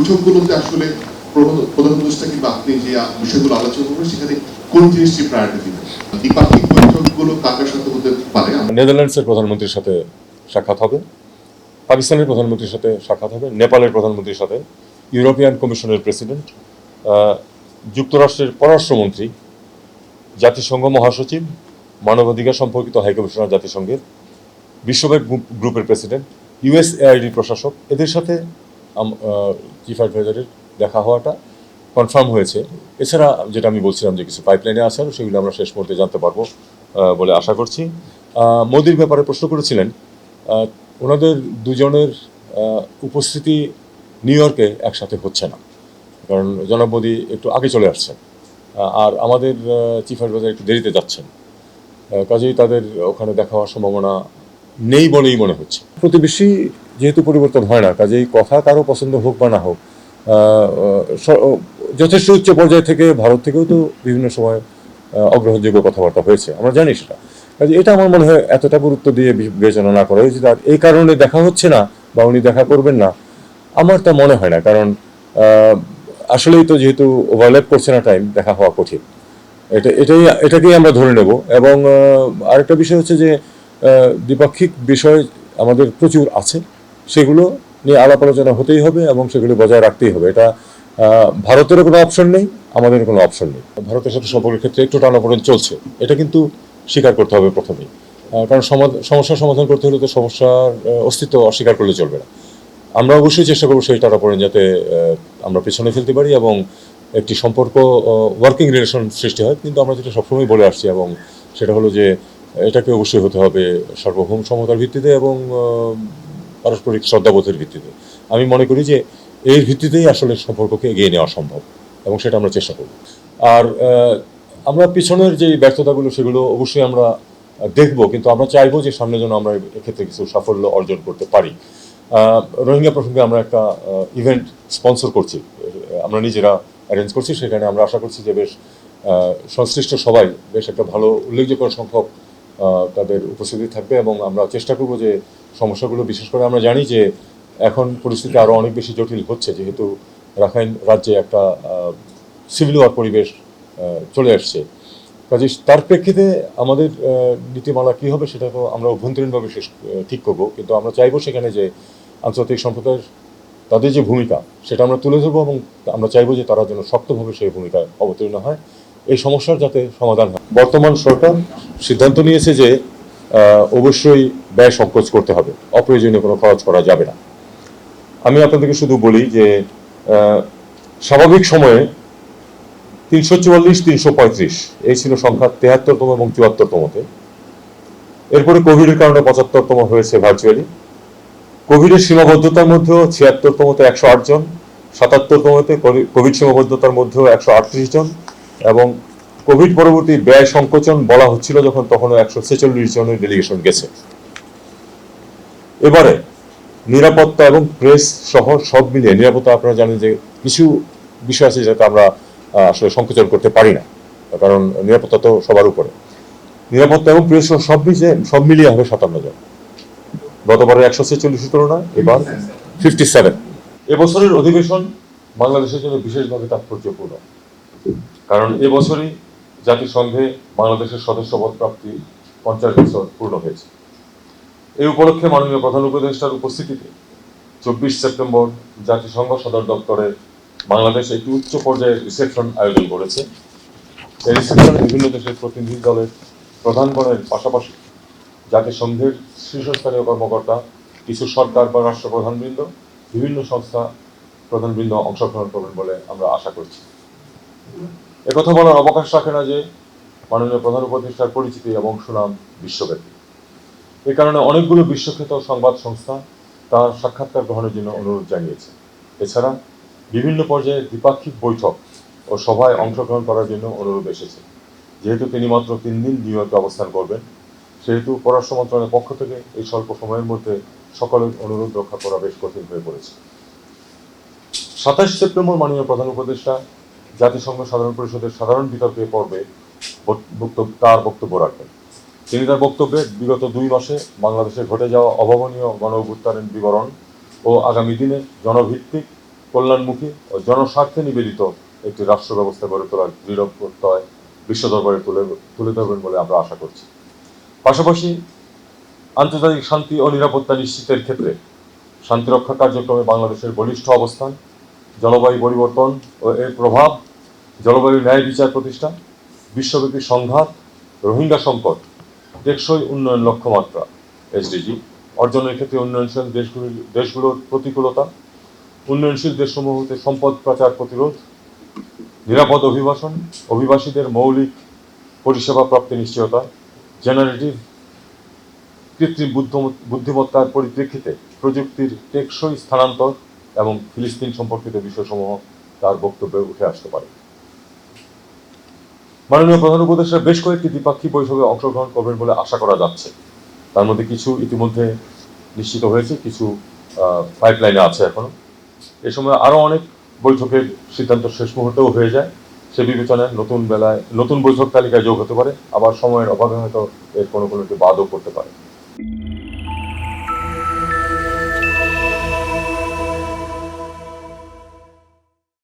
বৈঠকগুলোতে আসলে প্রধান- উপদেষ্টা কিংবা আপনি যে বিষয়গুলো আলোচনা করবেন, সেখানে কোন জিনিসটি প্রায়োরিটি দিবেন দ্বিপাক্ষিক বৈঠকগুলো সাথে হতে পারে? নেদারল্যান্ডসের প্রধানমন্ত্রীর সাথে সাক্ষাৎ হবে, পাকিস্তানের প্রধানমন্ত্রীর সাথে সাক্ষাৎ হবে, নেপালের প্রধানমন্ত্রীর সাথে, ইউরোপিয়ান কমিশনের প্রেসিডেন্ট যুক্তরাষ্ট্রের পররাষ্ট্রমন্ত্রী, জাতিসংঘ মহাসচিব, মানবাধিকার সম্পর্কিত হাইকমিশনার জাতিসংঘের, বিশ্বব্যাংক গ্রুপ- গ্রুপের প্রেসিডেন্ট ইউএসএআইডি প্রশাসক, এদের সাথে চিফ অ্যাডভাইজারের দেখা হওয়াটা কনফার্ম হয়েছে। এছাড়া যেটা আমি বলছিলাম যে কিছু পাইপলাইনে আরও সেগুলো আমরা শেষ মুহূর্তে জানতে পারব বলে আশা করছি। মোদির ব্যাপারে প্রশ্ন করেছিলেন ওনাদের দুজনের উপস্থিতি নিউ ইয়র্কে একসাথে হচ্ছে না। কারণ জনাব মোদি একটু আগে চলে আসছেন আর আমাদের চিফ অ্যাডভাইজার একটু দেরিতে যাচ্ছেন। কাজেই তাদের ওখানে দেখা হওয়ার সম্ভাবনা নেই বলেই মনে হচ্ছে। প্রতিবেশী যেহেতু পরিবর্তন হয় না, কাজেই কথা কারও পছন্দ হোক বা না হোক যথেষ্ট উচ্চ পর্যায় থেকে ভারত থেকেও তো বিভিন্ন সময় অগ্রহণযোগ্য কথাবার্তা হয়েছে, আমরা জানি সেটা। কাজে এটা আমার মনে হয় এতটা গুরুত্ব দিয়ে বিবেচনা না করা উচিত আর এই কারণে দেখা হচ্ছে না বা উনি দেখা করবেন না, আমার তা মনে হয় না। কারণ আসলেই তো যেহেতু ওভারল্যাপ করছে না টাইম দেখা হওয়া কঠিন। এটা, এটাই, এটাকেই আমরা ধরে নেব এবং আরেকটা বিষয় হচ্ছে যে দ্বিপাক্ষিক বিষয় আমাদের প্রচুর আছে। সেগুলো নিয়ে আলাপ আলোচনা হতেই হবে এবং সেগুলো বজায় রাখতেই হবে। এটা ভারতেরও কোনো অপশন নেই আমাদের কোনো অপশন নেই। ভারতের সাথে সম্পর্কের ক্ষেত্রে একটু টানাপোড়েন চলছে। এটা কিন্তু স্বীকার করতে হবে প্রথমেই। কারণ সমস্যার সমাধান করতে হলে তো সমস্যার অস্তিত্ব অস্বীকার করলে চলবে না। আমরা অবশ্যই চেষ্টা করব সেই টানাপোড়েন যাতে আমরা পেছনে ফেলতে পারি এবং একটি সম্পর্ক ওয়ার্কিং রিলেশন সৃষ্টি হয়। কিন্তু আমরা যেটা সবসময় বলে আসছি এবং সেটা হলো যে এটাকে অবশ্যই হতে হবে সার্বভৌম সমতার ভিত্তিতে এবং পারস্পরিক শ্রদ্ধাবোধের ভিত্তিতে। আমি মনে করি যে এর ভিত্তিতেই আসলে সম্পর্ককে এগিয়ে নেওয়া সম্ভব এবং সেটা আমরা চেষ্টা করব। আর আমরা পিছনের যে ব্যর্থতাগুলো সেগুলো অবশ্যই আমরা দেখব, কিন্তু আমরা চাইব যে সামনে যেন আমরা এক্ষেত্রে কিছু সাফল্য অর্জন করতে পারি। রোহিঙ্গা প্রসঙ্গে আমরা একটা ইভেন্ট স্পন্সর করছি। আমরা নিজেরা অ্যারেঞ্জ করছি, সেখানে আমরা আশা করছি যে বেশ সংশ্লিষ্ট সবাই বেশ একটা ভালো উল্লেখযোগ্য সংখ্যক তাদের উপস্থিতি থাকবে এবং আমরা চেষ্টা করব যে সমস্যাগুলো, বিশেষ করে আমরা জানি যে এখন পরিস্থিতি আরও অনেক বেশি জটিল হচ্ছে, যেহেতু রাখাইন রাজ্যে একটা সিভিল ওয়ার পরিবেশ চলে আসছে। কাজে তার প্রেক্ষিতে আমাদের নীতিমালা কী হবে সেটা তো আমরা অভ্যন্তরীণভাবে শেষ ঠিক করব। কিন্তু আমরা চাইব সেখানে যে আন্তর্জাতিক সম্প্রদায়ের তাদের যে ভূমিকা, সেটা আমরা তুলে ধরবো এবং আমরা চাইব যে তারা যেন শক্তভাবে সেই ভূমিকায় অবতীর্ণ হয়। এই সমস্যার যাতে সমাধান হয়। বর্তমান সরকার সিদ্ধান্ত নিয়েছে যে অবশ্যই ব্যয় সংকোচ করতে হবে। অপ্রয়োজনীয় কোনো খরচ করা যাবে না। আমি আপনাদেরকে শুধু বলি যে স্বাভাবিক সময়ে তিনশো চুয়াল্লিশ, তিনশো পঁয়ত্রিশ, এই ছিল সংখ্যা তেহাত্তরতম এবং চুয়াত্তরতমতে এরপরে কোভিডের কারণে পঁচাত্তরতম হয়েছে ভার্চুয়ালি কোভিডের সীমাবদ্ধতার মধ্যেও ছিয়াত্তরতমতে একশো আট জন সাতাত্তরতমতে কোভিড সীমাবদ্ধতার মধ্যেও একশো আটত্রিশ জন এবং কোভিড পরবর্তী ব্যয় সংকোচন বলা হচ্ছিল যখন তখনও একশো ছেচল্লিশ জনের ডেলিগেশন গেছে। এবারে নিরাপত্তা এবং প্রেস সহ সব মিলিয়ে, নিরাপত্তা আপনারা জানেন যে কিছু বিষয় আছে যেটা আমরা আসলে সংকোচন করতে পারি না, কারণ নিরাপত্তা তো সবার উপরে। নিরাপত্তা এবং প্রেস সহ সব মিলিয়ে সব মিলিয়ে হবে সাতান্ন জন। গতবারের একশো ছেচল্লিশের তুলনায়, এবার ফিফটি সেভেন এবছরের অধিবেশন বাংলাদেশের জন্য বিশেষভাবে তাৎপর্যপূর্ণ। কারণ এবছরই জাতিসংঘে বাংলাদেশের সদস্যপদ প্রাপ্তি পঞ্চাশ বছর পূর্ণ হয়েছে। এই উপলক্ষে মাননীয় প্রধান উপদেষ্টার উপস্থিতিতে চব্বিশ সেপ্টেম্বর জাতিসংঘ সদর দপ্তরে বাংলাদেশ একটি উচ্চ পর্যায়ের রিসেপশন আয়োজন করেছে। এই রিসেপশনে বিভিন্ন দেশের প্রতিনিধি দলের প্রধানগণের পাশাপাশি জাতিসংঘের শীর্ষস্থানীয় কর্মকর্তা, কিছু সরকার বা রাষ্ট্রপ্রধানবৃন্দ, বিভিন্ন সংস্থা প্রধানবৃন্দ অংশগ্রহণ করবেন বলে আমরা আশা করছি। একথা বলার অবকাশ রাখে না যে মাননীয় প্রধান উপদেষ্টার পরিচিতি এবং সুনাম বিশ্বব্যাপী। এ কারণে অনেকগুলো বিশ্বখ্যাত সংবাদ সংস্থা তার সাক্ষাৎকার গ্রহণের জন্য অনুরোধ জানিয়েছে। এছাড়া বিভিন্ন পর্যায়ে দ্বিপাক্ষিক বৈঠক ও সভায় অংশগ্রহণ করার জন্য অনুরোধ এসেছে। যেহেতু তিনি মাত্র তিন দিন নিউ ইয়র্কে অবস্থান করবেন, সেহেতু পররাষ্ট্র মন্ত্রণালয়ের পক্ষ থেকে এই স্বল্প সময়ের মধ্যে সকলের অনুরোধ রক্ষা করা বেশ কঠিন হয়ে পড়েছে। সাতাশ সেপ্টেম্বর মাননীয় প্রধান উপদেষ্টা জাতিসংঘ সাধারণ পরিষদের সাধারণ বিতর্কে পর্বে বক্তব্য তার বক্তব্য রাখবেন তিনি তার বক্তব্যে বিগত দুই মাসে বাংলাদেশে ঘটে যাওয়া অভাবনীয় গণ অভ্যুত্থানের বিবরণ ও আগামী দিনে জনভিত্তিক, কল্যাণমুখী ও জনস্বার্থে নিবেদিত একটি রাষ্ট্র ব্যবস্থা গড়ে তোলার দৃঢ় প্রত্যয় বিশ্ব দরবারে তুলে তুলে ধরবেন বলে আমরা আশা করছি। পাশাপাশি আন্তর্জাতিক শান্তি ও নিরাপত্তা নিশ্চিতের ক্ষেত্রে শান্তিরক্ষা কার্যক্রমে বাংলাদেশের বলিষ্ঠ অবস্থান জলবায়ু পরিবর্তন ও এর প্রভাব, জলবায়ু ন্যায় বিচার প্রতিষ্ঠা, বিশ্বব্যাপী সংঘাত, রোহিঙ্গা সংকট, টেকসই উন্নয়ন লক্ষ্যমাত্রা, এসডিজি, অর্জনের ক্ষেত্রে উন্নয়নশীল দেশগুলি দেশগুলোর প্রতিকূলতা, উন্নয়নশীল দেশসমূহ হতে সম্পদ পাচার প্রতিরোধ, নিরাপদ অভিবাসন, অভিবাসীদের মৌলিক পরিষেবা প্রাপ্তি নিশ্চয়তা, জেনারেটিভ কৃত্রিম বুদ্ধম- বুদ্ধিমত্তার পরিপ্রেক্ষিতে প্রযুক্তির টেকসই স্থানান্তর এবং ফিলিস্তিন সম্পর্কিত বিষয়সমূহ তার বক্তব্যে উঠে আসতে পারে। মাননীয় প্রধান উপদেষ্টা বেশ কয়েকটি দ্বিপাক্ষিক বৈঠকে অংশগ্রহণ করবেন বলে আশা করা যাচ্ছে। তার মধ্যে কিছু ইতিমধ্যে নিশ্চিত হয়েছে, কিছু পাইপলাইনে আছে এখনও। এ সময় আরও অনেক বৈঠকের সিদ্ধান্ত শেষ মুহূর্তেও হয়ে যায়। সে বিবেচনায় নতুন বেলায়, নতুন বৈঠক তালিকায় যোগ হতে পারে। আবার সময়ের অভাবে হয়তো এর কোনো কোনোটি বাদও করতে পারে।